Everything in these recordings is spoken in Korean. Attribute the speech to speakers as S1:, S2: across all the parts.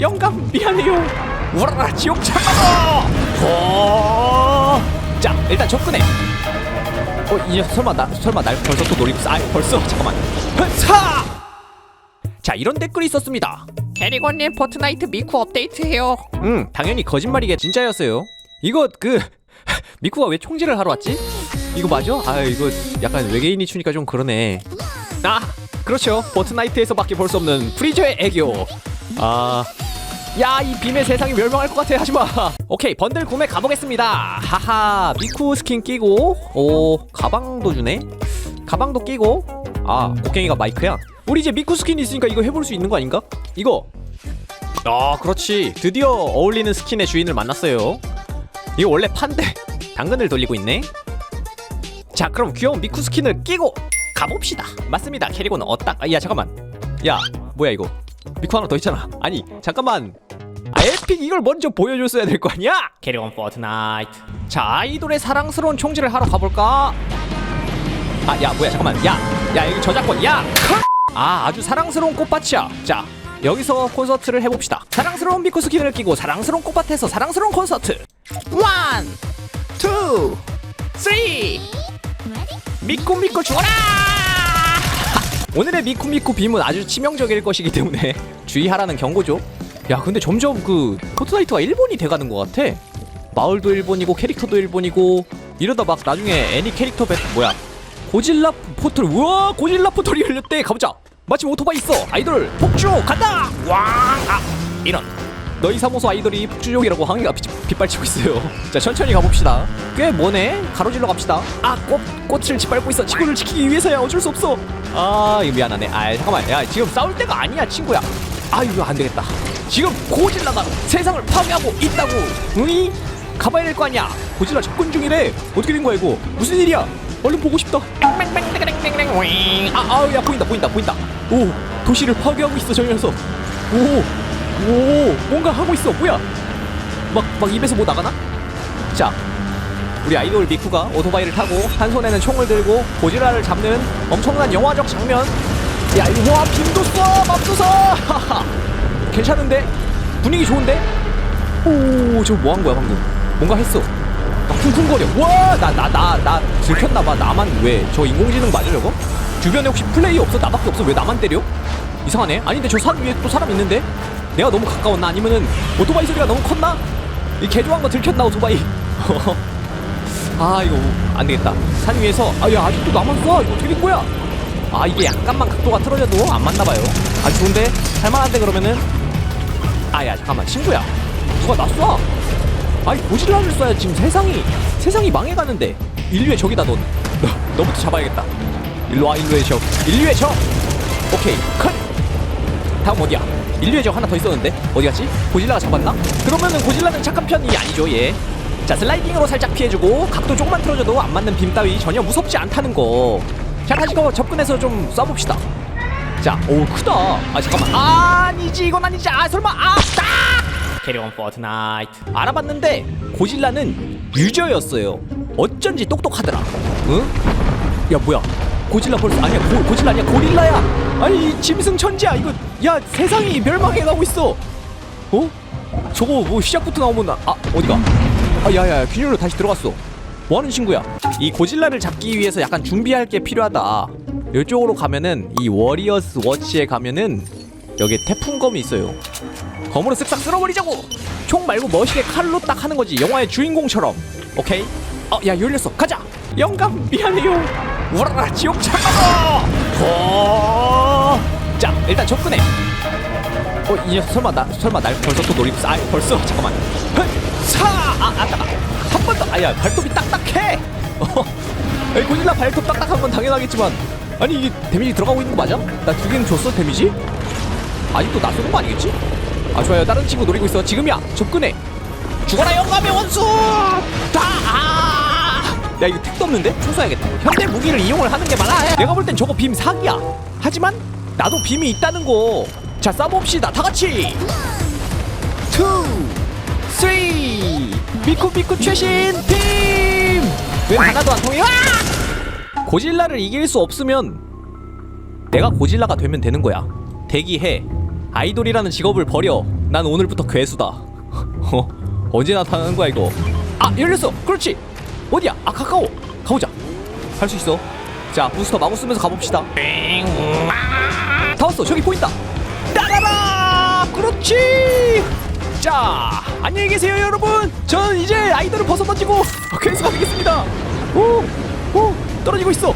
S1: 영감 미안해요. 우라라 지옥 참아라! 어... 자 일단 접근해. 어이 녀석 설마 나 설마 날 벌써 또 노리고 아 벌써? 잠깐만. 사! 자 이런 댓글이 있었습니다.
S2: 캐리건님 포트나이트 미쿠 업데이트해요.
S1: 응 당연히 거짓말이게 진짜였어요. 이거 그 미쿠가 왜 총질을 하러 왔지? 이거 맞아? 아 이거 약간 외계인이 추니까 좀 그러네. 아 그렇죠. 포트나이트에서밖에 볼 수 없는 프리저의 애교. 아... 야 이 빔의 세상이 멸망할 것 같아. 하지마. 오케이 번들 구매 가보겠습니다. 하하 미쿠 스킨 끼고. 오 가방도 주네. 가방도 끼고. 아 곡괭이가 마이크야? 우리 이제 미쿠 스킨 있으니까 이거 해볼 수 있는 거 아닌가? 이거. 아 그렇지. 드디어 어울리는 스킨의 주인을 만났어요. 이거 원래 판데 당근을 돌리고 있네. 자 그럼 귀여운 미쿠 스킨을 끼고 가봅시다. 맞습니다. 캐리고는 어딱 아, 야 잠깐만. 야 뭐야 이거 미쿠 하나 더 있잖아 아니 잠깐만 아, 에픽 이걸 먼저 보여줬어야 될 거 아니야
S2: 캐리건 포트나이트.
S1: 자 아이돌의 사랑스러운 총질을 하러 가볼까 아 야 뭐야 잠깐만 야야 여기 저작권 야 아, 아주 사랑스러운 꽃밭이야. 자, 여기서 콘서트를 해봅시다. 사랑스러운 미쿠 스킨을 끼고 사랑스러운 꽃밭에서 사랑스러운 콘서트. 원, 투, 쓰리. 미쿠 미쿠 죽어라! 오늘의 미쿠 미쿠 빔은 아주 치명적일 것이기 때문에 주의하라는 경고죠. 야, 근데 점점 그 포트나이트가 일본이 돼가는 것 같아. 마을도 일본이고 캐릭터도 일본이고 이러다 막 나중에 애니 캐릭터 배 뭐야? 고질라 포털 우와 고질라 포털이 열렸대. 가보자. 마침 오토바이 있어. 아이돌 폭주 간다! 와아 이런 너희 사무소 아이돌이 폭주족이라고 항의가 빗, 빗발치고 있어요. 자 천천히 가봅시다. 꽤 머네. 가로질러 갑시다. 아 꽃 꽃을 짓밟고 있어. 친구를 지키기 위해서야. 어쩔 수 없어. 아 이거 미안하네. 아 잠깐만. 야 지금 싸울 때가 아니야 친구야. 아 이거 안 되겠다. 지금 고질라가 세상을 파괴하고 있다고. 응이 가봐야 될 거 아니야. 고질라 접근 중이래. 어떻게 된 거야 이거? 무슨 일이야? 얼른 보고 싶다.
S2: 뺑뺑뺑뺑뺑뺑뺑.
S1: 아, 아우 야 보인다 보인다 보인다. 오 도시를 파괴하고 있어 저 녀석. 오 오 뭔가 하고 있어. 뭐야? 막 막 입에서 뭐 나가나? 자 우리 아이돌 미쿠가 오토바이를 타고 한 손에는 총을 들고 고지라를 잡는 엄청난 영화적 장면. 야 이거 와 빔도 쏴 맙소사 괜찮은데? 분위기 좋은데? 오저뭐한 거야 방금? 뭔가 했어. 막 쿵쿵거려. 와 나 나 나 나 들켰나봐. 나만 왜? 저 인공지능 저거 주변에 혹시 플레이 없어? 나밖에 없어? 왜 나만 때려? 이상하네. 아닌데 저 산 위에 또 사람 있는데 내가 너무 가까웠나? 아니면은 오토바이 소리가 너무 컸나? 이 개조한 거 들켰나 오토바이? 아 이거 안 되겠다. 산 위에서 아야 아직도 쏴! 이거 어떻게 된 거야? 아 이게 약간만 각도가 틀어져도 안 맞나 봐요. 아 좋은데? 할만한데 그러면은? 아야 잠깐만. 친구야. 누가 나 쏴? 아니 고질라를 쏴야 지금 세상이 세상이 망해가는데. 인류의 적이다 넌. 너, 너부터 잡아야겠다. 일로와 인류의 적. 인류의 적! 오케이 컷 다음 어디야 인류의 적 하나 더 있었는데 어디 갔지 고질라가 잡았나 그러면은 고질라는 착한 편이 아니죠 얘 자 슬라이딩으로 살짝 피해주고 각도 조금만 틀어줘도 안 맞는 빔 따위 전혀 무섭지 않다는 거 자 다시 거 접근해서 좀 쏴봅시다 자 오 크다 아 잠깐만 아 니지 이건 아니지 아 설마 아 딱!
S2: 캐리건 포트나이트.
S1: 알아봤는데 고질라는 유저였어요. 어쩐지 똑똑하더라. 응? 야 뭐야? 고질라 벌써 아니야 고, 고질라 아니야 고릴라야. 아니 짐승 천지야 이거 야 세상이 멸망해 가고 있어. 어? 저거 뭐 시작부터 나오면 나, 아 어디가? 아 야야야 균열로 다시 들어갔어. 뭐하는 친구야? 이 고질라를 잡기 위해서 약간 준비할 게 필요하다. 이쪽으로 가면은 이 워리어스 워치에 가면은 여기 태풍검이 있어요. 검으로 쓱싹 쓸어버리자고 총 말고 멋있게 칼로 딱 하는 거지 영화의 주인공처럼 오케이 어야 열렸어 가자! 영감 미안해요. 우라라 지옥 참아라 어... 자 일단 접근해. 어이 녀석 설마 나 설마 날 벌써 또 노리고 있어? 아 벌써? 잠깐만. 사아 아따가 한 번 더 아야 발톱이 딱딱해! 어 에이, 고질라 발톱 딱딱한 건 당연하겠지만. 아니 이게 데미지 들어가고 있는 거 맞아? 나 두 개는 줬어 데미지? 아직도 나 쏘는 거 아니겠지? 아 좋아요. 다른 친구 노리고 있어. 지금이야. 접근해. 죽어라 영감의 원수! 다! 아! 야 이거 택도 없는데? 초소해야겠다. 현대 무기를 이용을 하는 게 많아. 내가 볼 땐 저거 빔 사기야. 하지만 나도 빔이 있다는 거자 쏴봅시다. 다같이. 투 쓰리. 미쿠 미쿠 최신 빔왜 하나도 안 통해? 아! 고질라를 이길 수 없으면 내가 고질라가 되면 되는 거야. 대기해. 아이돌이라는 직업을 버려. 난 오늘부터 괴수다. 어, 언제 나타나는 거야 이거? 아 열렸어. 그렇지. 어디야? 아 가까워. 가보자. 할 수 있어. 자 부스터 마구 쓰면서 가봅시다. 다 왔어. 저기 보인다. 따라라. 그렇지. 자 안녕히 계세요 여러분. 저는 이제 아이돌을 벗어 던지고 괴수가 되겠습니다. 오, 오 떨어지고 있어.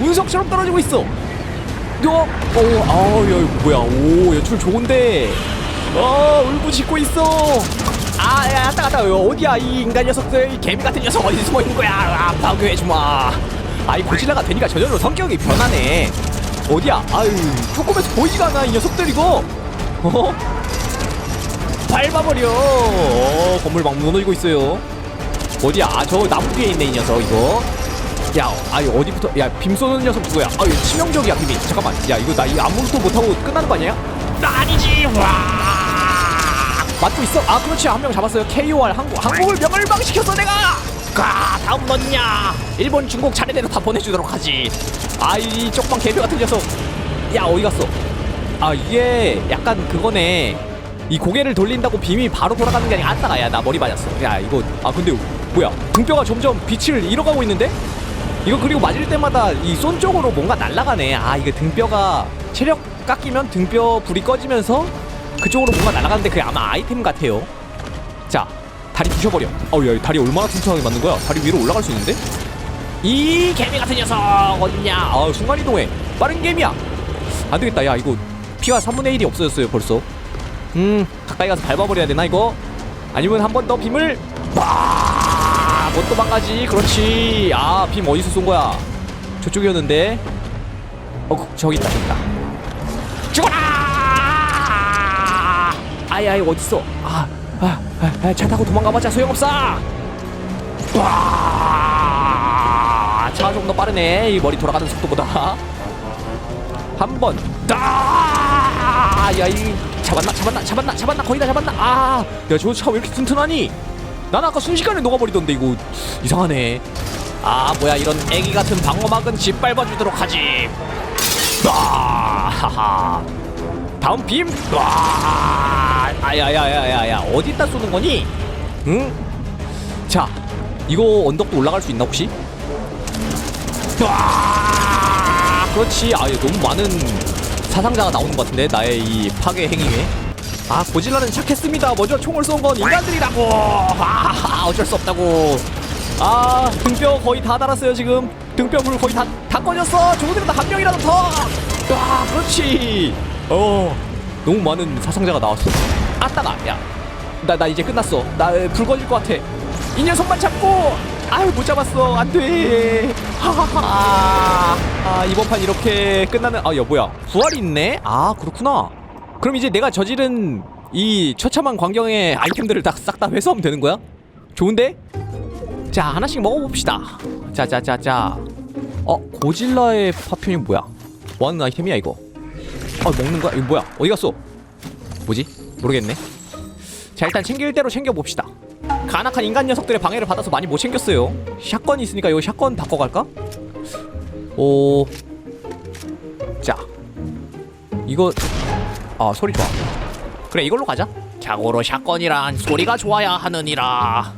S1: 운석처럼 떨어지고 있어. 어, 오, 아우, 야, 뭐야? 오, 연출 좋은데. 어, 울부짖고 있어. 아, 야, 갔다 갔다. 여 어디야? 이 인간 녀석들, 이 개미 같은 녀석 어디 숨어 있는 거야? 아, 파괴해 주마. 아, 이 고질라가 되니까 저절로 성격이 변하네. 어디야? 아유, 조금에서 보이지가 않아, 이 녀석들 이거. 어? 밟아버려. 어, 건물 막 무너지고 있어요. 어디야? 아, 저 나무 뒤에 있네, 이 녀석 이거. 야, 아니 어디부터? 야, 빔 쏘는 녀석 누구야? 아, 이거 치명적이야, 빔이. 잠깐만. 야, 이거 나 이거 아무것도 못하고 끝나는 거 아니야?
S2: 아니지 와
S1: 맞고 있어? 아, 그렇지. 한 명 잡았어요. KOR 한국. 한국을 명을망시켰어, 내가.
S2: 가 다음 넌냐
S1: 일본, 중국 차례대로 다 보내주도록 하지. 아, 이 쪽방 개표 같은 녀석. 야, 어디 갔어? 아, 이게 약간 그거네. 이 고개를 돌린다고 빔이 바로 돌아가는 게 아니라 아따가 야, 나 머리 맞았어. 야, 이거 아 근데 뭐야? 등뼈가 점점 빛을 잃어가고 있는데? 이거 그리고 맞을 때마다 이쏜 쪽으로 뭔가 날아가네. 아, 이게 등뼈가 체력 깎이면 등뼈 불이 꺼지면서 그쪽으로 뭔가 날아가는데 그게 아마 아이템 같아요. 자, 다리 부셔버려. 어우, 야, 다리 얼마나 튼튼하게 맞는 거야? 다리 위로 올라갈 수 있는데? 이 개미 같은 녀석 어딨냐? 아, 순간 이동해. 빠른 개미야. 안 되겠다. 야, 이거 피가 3분의 1이 없어졌어요, 벌써. 음, 가까이 가서 밟아버려야 되나 이거? 아니면 한 번 더 빔을 빠! 못 도 망가지. 그렇지. 아, 빔 어디서 쏜 거야? 저쪽이었는데. 어, 그, 저기 있다, 저기 있다. 죽어라! 아이, 아이, 어딨어? 아, 아, 아, 아, 차 타고 도망가봤자 소용없어! 와! 차가 좀더 빠르네. 이 머리 돌아가는 속도보다. 한 번. 아! 잡았나? 잡았나? 잡았나? 잡았나? 거의 다 잡았나? 아! 야, 저 차 왜 이렇게 튼튼하니? 난 아까 순식간에 녹아버리던데 이거 이상하네. 아, 뭐야 이런 애기 같은 방어막은 짓밟아주도록 하지. 아! 하하. 다음 빔. 와! 아야야야야야 어디다 쏘는 거니? 응? 자, 이거 언덕도 올라갈 수 있나 혹시? 와! 그렇지. 아, 너무 많은 사상자가 나오는 것 같은데 나의 이 파괴 행위에. 아, 고질라는 착했습니다. 먼저 총을 쏜 건 인간들이라고. 아, 어쩔 수 없다고. 아, 등뼈 거의 다 달았어요 지금. 등뼈 불 거의 다 다 꺼졌어. 조금이라도 한 명이라도 더. 와, 그렇지. 어, 너무 많은 사상자가 나왔어. 아따가, 야, 나 나 이제 끝났어. 나 불 꺼질 것 같아. 이 녀석만 잡고. 아유 못 잡았어. 안 돼. 하하하. 아 이번 판 이렇게 끝나는. 아야 뭐야? 부활이 있네. 아 그렇구나. 그럼 이제 내가 저지른 이 처참한 광경의 아이템들을 다 싹 다 회수하면 되는 거야? 좋은데? 자 하나씩 먹어봅시다. 자자자자. 어 고질라의 파편이 뭐야? 뭐 하는 아이템이야 이거? 아 먹는 거야? 이거 뭐야? 어디 갔어? 뭐지? 모르겠네. 자 일단 챙길 대로 챙겨봅시다. 간악한 인간 녀석들의 방해를 받아서 많이 못 챙겼어요. 샷건이 있으니까 이거 샷건 바꿔갈까? 오... 자. 이거 아 소리 좋아. 그래 이걸로 가자.
S2: 자고로 샷건이란 소리가 좋아야 하느니라.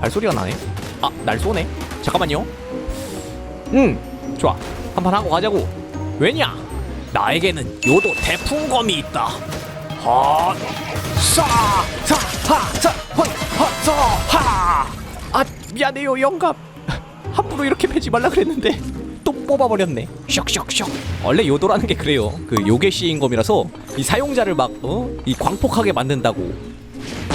S1: 발소리가 나네. 아날 쏘네. 잠깐만요. 응 좋아. 한판 하고 가자고. 왜냐?
S2: 나에게는 요도 태풍검이 있다
S1: 헛, 사, 사, 하, 사, 헛, 헛, 사, 하. 아 미안해요 영감. 함부로 이렇게 패지 말라 그랬는데 또 뽑아버렸네. 슉슉슉. 원래 요도라는 게 그래요. 그 요괴 시인검이라서 이 사용자를 막 어? 이 광폭하게 만든다고.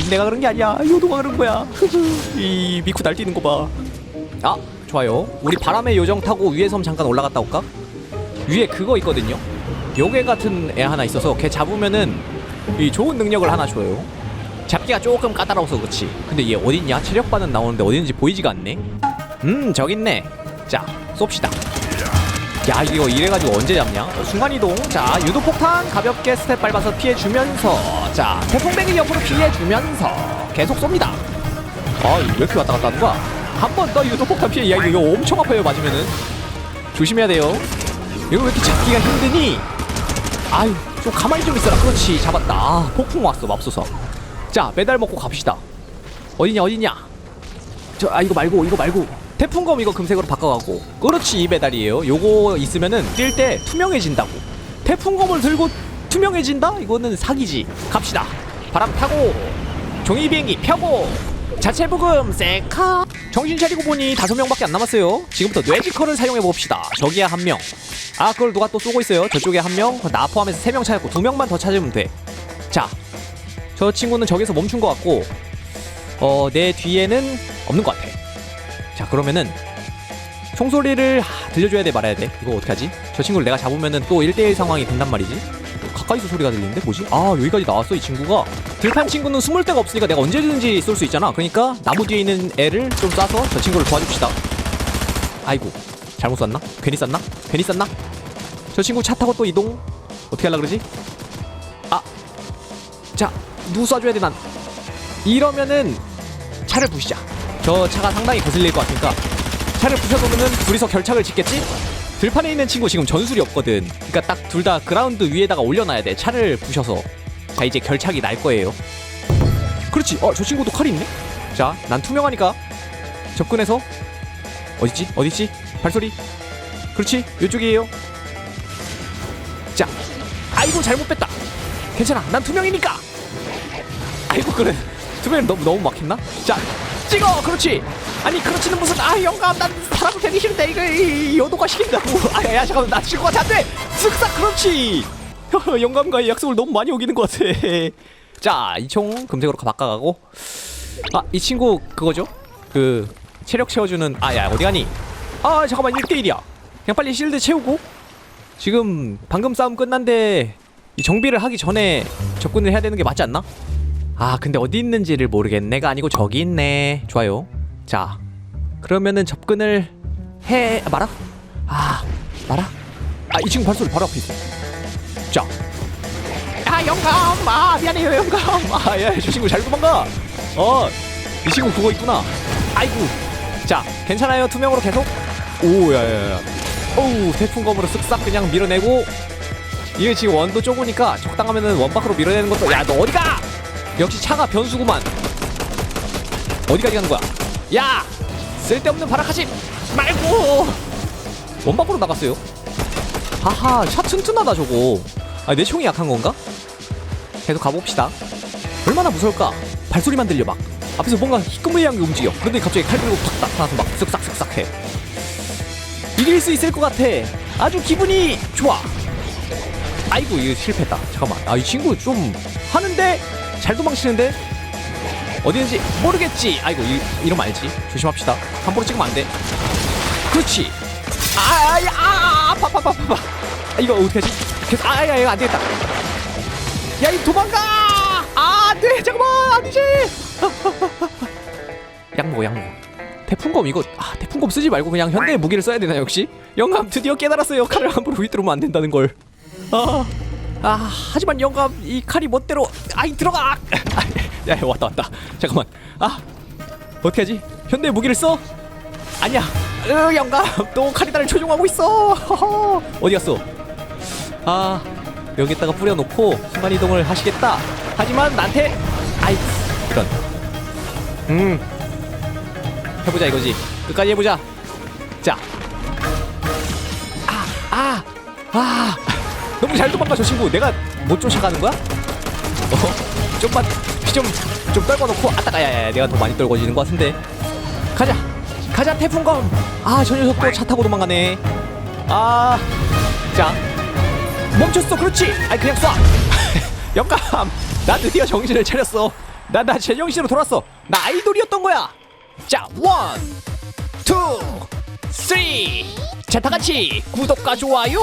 S1: 내가 그런 게 아니야. 요도가 그런 거야. 이 미쿠 날뛰는 거 봐. 아 좋아요. 우리 바람의 요정 타고 위에 섬 잠깐 올라갔다 올까? 위에 그거 있거든요. 요괴 같은 애 하나 있어서 걔 잡으면은 이 좋은 능력을 하나 줘요. 잡기가 조금 까다로워서 그렇지. 근데 얘 어딨냐? 체력반은 나오는데 어딘지 보이지가 않네. 음 저기 있네. 자 쏩시다. 야 이거 이래가지고 언제 잡냐? 어, 순간이동. 자 유도폭탄 가볍게 스텝 밟아서 피해주면서 자 태풍뱅이 옆으로 피해주면서 계속 쏩니다. 아왜 이렇게 왔다 갔다 하는 거야? 한 번 더 유도폭탄 피해. 야 이거, 이거 엄청 아파요 맞으면은. 조심해야 돼요. 이거 왜 이렇게 잡기가 힘드니? 아유 좀 가만히 좀 있어라. 그렇지 잡았다. 아 폭풍 왔어 맙소사. 자 메달 먹고 갑시다. 어디냐 어디냐? 저 아 이거 말고 이거 말고. 태풍검 이거 금색으로 바꿔가고. 그렇지 이 메달이에요. 요거 있으면은 뛸 때 투명해진다고. 태풍검을 들고 투명해진다? 이거는 사기지. 갑시다. 바람 타고 종이 비행기 펴고. 자체 부금 셀카. 정신 차리고 보니 다섯 명밖에 안 남았어요. 지금부터 뇌지컬을 사용해 봅시다. 저기야 한명 아 그걸 누가 또 쏘고 있어요? 저쪽에 한명나 포함해서 세 명 찾았고 두 명만 더 찾으면 돼자 저 친구는 저기서 멈춘 것 같고 어 내 뒤에는 없는 것 같아. 자 그러면은 총소리를 하, 들려줘야 돼 말아야 돼. 이거 어떻게 하지? 저 친구를 내가 잡으면은 또 1대1 상황이 된단 말이지. 가까이서 소리가 들리는데? 뭐지? 아 여기까지 나왔어 이 친구가. 들판 친구는 숨을 데가 없으니까 내가 언제든지 쏠 수 있잖아. 그러니까 나무 뒤에 있는 애를 좀 쏴서 저 친구를 도와줍시다. 아이고 잘못 쐈나? 괜히 쐈나? 괜히 쐈나 저 친구 차 타고 또 이동 어떻게 하려 그러지 아 자 누구 쏴줘야 돼 난 이러면은 차를 부시자. 저 차가 상당히 거슬릴 것 같으니까 차를 부셔놓으면은 둘이서 결착을 짓겠지? 들판에 있는 친구 지금 전술이 없거든. 그러니까 딱 둘 다 그라운드 위에다가 올려놔야 돼. 차를 부셔서. 자 이제 결착이 날 거예요. 그렇지. 어저 친구도 칼이 있네. 자 난 투명하니까 접근해서 어딨지? 어딨지? 발소리. 그렇지. 이쪽이에요. 자, 아이고 잘못 뺐다. 괜찮아. 난 투명이니까. 아이고 그래. 투명 너무 너무 막혔나? 자 찍어! 그렇지! 아니 그렇지는 무슨 아 영감 난 사람을 되기 싫은데 이거 이, 요도가 시킨다고. 아야 잠깐만 나 지금 같아. 안돼! 쓱싹 그렇지! 영감과의 약속을 너무 많이 어기는 것 같아. 자 이 총 금색으로 바꿔가고. 아 이 친구 그거죠? 그 체력 채워주는 아야 어디 가니? 아 잠깐만 1대1이야. 그냥 빨리 실드 채우고 지금 방금 싸움 끝난데 이 정비를 하기 전에 접근을 해야 되는 게 맞지 않나? 아 근데 어디 있는지를 모르겠네가 아니고 저기 있네. 좋아요. 자 그러면은 접근을 해 아, 말아 아 말아 아 이 친구 발소리. 바로 앞에 있어. 자아 영감! 아 미안해요 영감. 아야저 친구 잘 도망가. 어이 친구 그거 있구나. 아이고. 자 괜찮아요. 투명으로 계속. 오 야야야 오우 태풍검으로 쓱싹 그냥 밀어내고. 이게 지금 원도 좁으니까 적당하면은 원 밖으로 밀어내는 것도 야 너 어디가? 역시 차가 변수구만. 어디까지 가는 거야? 야 쓸데없는 발악하지 말고. 원 밖으로 나갔어요. 하하 샷 튼튼하다 저거. 아, 내 총이 약한 건가? 계속 가봅시다. 얼마나 무서울까? 발소리만 들려 막. 앞에서 뭔가 희끄무리한 게 움직여. 그런데 갑자기 칼 들고 팍 나타나서 막 쓱싹쓱싹 해 이길 수 있을 것 같아. 아주 기분이 좋아. 아이고 이거 실패했다. 잠깐만. 아 이 친구 좀 하는데 잘 도망치는데? 어디 있는지 모르겠지. 아이고 이, 이러면 알지. 조심합시다. 함부로 찍으면 안 돼. 그렇지. 아야 아, 아파 아파 아파 아파. 아, 이거 어떻게 하지? 계속 아야 이거 안 되겠다. 야 이 도망가! 아 안돼! 잠깐만! 아니지! 약 먹어 약 먹어 태풍검 이거 아 태풍검 쓰지 말고 그냥 현대의 무기를 써야 되나 역시? 영감 드디어 깨달았어요. 칼을 함부로 휘두르면 안 된다는 걸. 아, 아 하지만 영감 이 칼이 멋대로 아이 들어가! 아, 야 왔다 왔다. 잠깐만. 아 어떻게 하지? 현대 무기를 써? 아니야. 으 영감 또 칼이 나를 조종하고 있어. 허허. 어디 갔어? 아 여기다가 뿌려놓고 순간 이동을 하시겠다. 하지만 나한테 아이 이런. 음 해보자 이거지 끝까지 해보자 자 아, 아, 너무 잘 도망가 저 친구. 내가 못 쫓아가는 거야? 어, 좀만 좀좀 떨궈놓고 아따가 야야 내가 더 많이 떨궈지는 것 같은데. 가자, 가자 태풍검. 아, 저 녀석 또 차 타고 도망가네. 아, 자, 멈췄어. 그렇지. 아이 그냥 쏴. 영감, 나 드디어 정신을 차렸어. 나나 제정신으로 돌았어. 나 아이돌이었던 거야. 자, 원, 투, 쓰리. 자, 다 같이 구독과 좋아요.